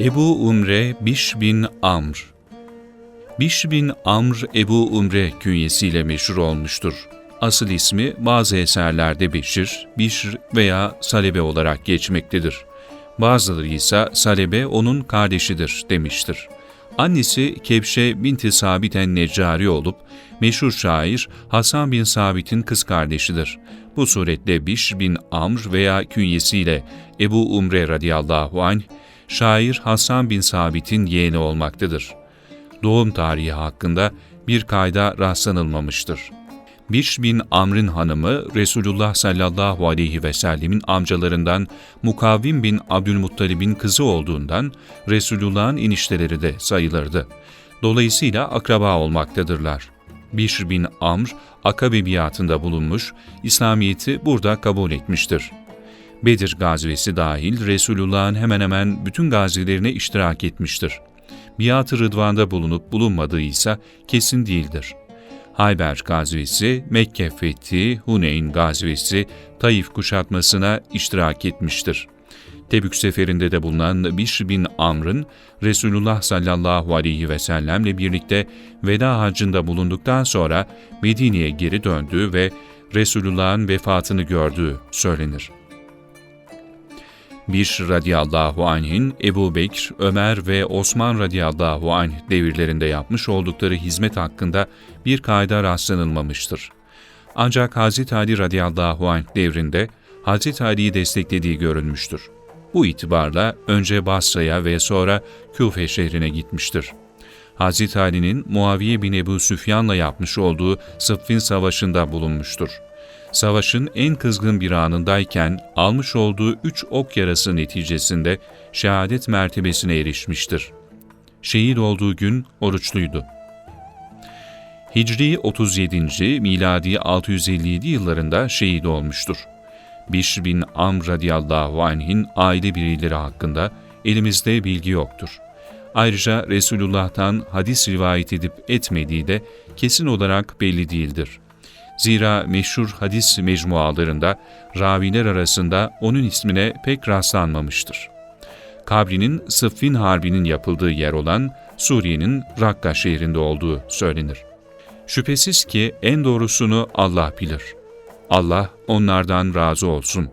Ebu Umre Biş bin Amr Biş bin Amr Ebu Umre künyesiyle meşhur olmuştur. Asıl ismi bazı eserlerde Beşir, Bişr veya Salebe olarak geçmektedir. Bazıları ise Salebe onun kardeşidir demiştir. Annesi Kebşe binti Sabit en-Neccari olup meşhur şair Hasan bin Sabit'in kız kardeşidir. Bu suretle Biş bin Amr veya künyesiyle Ebu Umre radıyallahu anh, şair Hasan bin Sabit'in yeğeni olmaktadır. Doğum tarihi hakkında bir kayda rastlanılmamıştır. Biş bin Amr'ın hanımı Resulullah sallallahu aleyhi ve sellemin amcalarından Mukavvim bin Abdülmuttalib'in kızı olduğundan Resulullah'ın inişteleri de sayılırdı. Dolayısıyla akraba olmaktadırlar. Biş bin Amr, Akabe biatında bulunmuş, İslamiyet'i burada kabul etmiştir. Bedir gazvesi dahil Resulullah'ın hemen hemen bütün gazilerine iştirak etmiştir. Biat-ı Rıdvan'da bulunup bulunmadığı ise kesin değildir. Hayber gazvesi, Mekke fethi, Huneyn gazvesi, Taif kuşatmasına iştirak etmiştir. Tebük seferinde de bulunan Bişr bin Amr'ın Resulullah sallallahu aleyhi ve sellemle birlikte veda hacında bulunduktan sonra Medine'ye geri döndüğü ve Resulullah'ın vefatını gördüğü söylenir. Bişr radıyallahu anh'in Ebu Bekir, Ömer ve Osman radıyallahu anh devirlerinde yapmış oldukları hizmet hakkında bir kayda rastlanılmamıştır. Ancak Hz. Ali radıyallahu anh devrinde Hz. Ali'yi desteklediği görülmüştür. Bu itibarla önce Basra'ya ve sonra Küfe şehrine gitmiştir. Hz. Ali'nin Muaviye bin Ebu Süfyan'la yapmış olduğu Sıffin Savaşı'nda bulunmuştur. Savaşın en kızgın bir anındayken almış olduğu üç ok yarası neticesinde şehadet mertebesine erişmiştir. Şehit olduğu gün oruçluydu. Hicri 37. miladi 657 yıllarında şehit olmuştur. Bişr bin Amr radıyallahu anh'in aile bireyleri hakkında elimizde bilgi yoktur. Ayrıca Resulullah'tan hadis rivayet edip etmediği de kesin olarak belli değildir. Zira meşhur hadis mecmualarında raviler arasında onun ismine pek rastlanmamıştır. Kabrinin Sıffin Harbi'nin yapıldığı yer olan Suriye'nin Rakka şehrinde olduğu söylenir. Şüphesiz ki en doğrusunu Allah bilir. Allah onlardan razı olsun.''